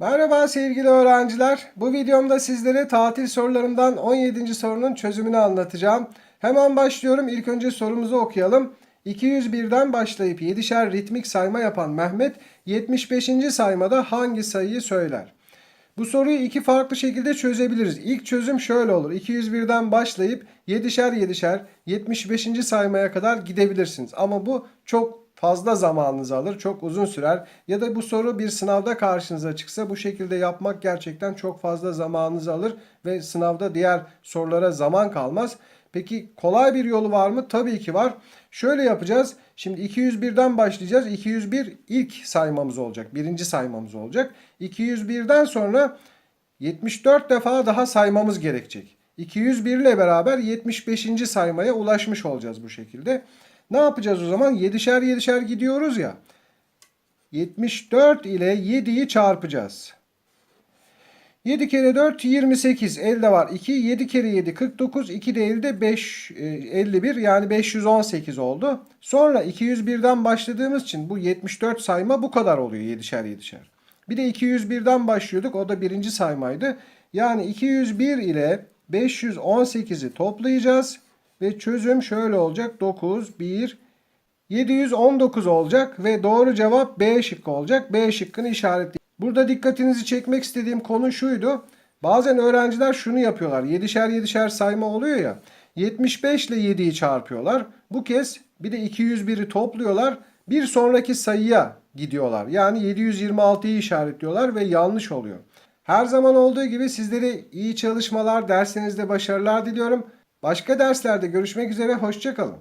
Merhaba sevgili öğrenciler. Bu videomda sizlere tatil sorularından 17. sorunun çözümünü anlatacağım. Hemen başlıyorum. İlk önce sorumuzu okuyalım. 201'den başlayıp 7'şer ritmik sayma yapan Mehmet 75. saymada hangi sayıyı söyler? Bu soruyu iki farklı şekilde çözebiliriz. İlk çözüm şöyle olur. 201'den başlayıp 7'şer 7'şer 75. saymaya kadar gidebilirsiniz. Ama bu çok fazla zamanınızı alır, çok uzun sürer. Ya da bu soru bir sınavda karşınıza çıksa bu şekilde yapmak gerçekten çok fazla zamanınızı alır ve sınavda diğer sorulara zaman kalmaz. Peki kolay bir yolu var mı? Tabii ki var. Şöyle yapacağız. Şimdi 201'den başlayacağız. 201 ilk saymamız olacak. Birinci saymamız olacak. 201'den sonra 74 defa daha saymamız gerekecek. 201 ile beraber 75. saymaya ulaşmış olacağız bu şekilde. Ne yapacağız o zaman? 7'şer 7'şer gidiyoruz ya. 74 ile 7'yi çarpacağız. 7 kere 4 28. Elde var 2. 7 kere 7 49. 2 de elde 5 e, 51 yani 518 oldu. Sonra 201'den başladığımız için bu 74 sayma bu kadar oluyor 7'şer 7'şer. Bir de 201'den başlıyorduk. O da birinci saymaydı. Yani 201 ile 518'i toplayacağız. Ve çözüm şöyle olacak. 9, 1, 719 olacak. Ve doğru cevap B şıkkı olacak. B şıkkını işaretleyin. Burada dikkatinizi çekmek istediğim konu şuydu. Bazen öğrenciler şunu yapıyorlar. 7'şer 7'şer sayma oluyor ya. 75 ile 7'yi çarpıyorlar. Bu kez bir de 201'i topluyorlar. Bir sonraki sayıya gidiyorlar. Yani 726'yı işaretliyorlar ve yanlış oluyor. Her zaman olduğu gibi sizlere iyi çalışmalar, dersinizde başarılar diliyorum. Başka derslerde görüşmek üzere, hoşçakalın.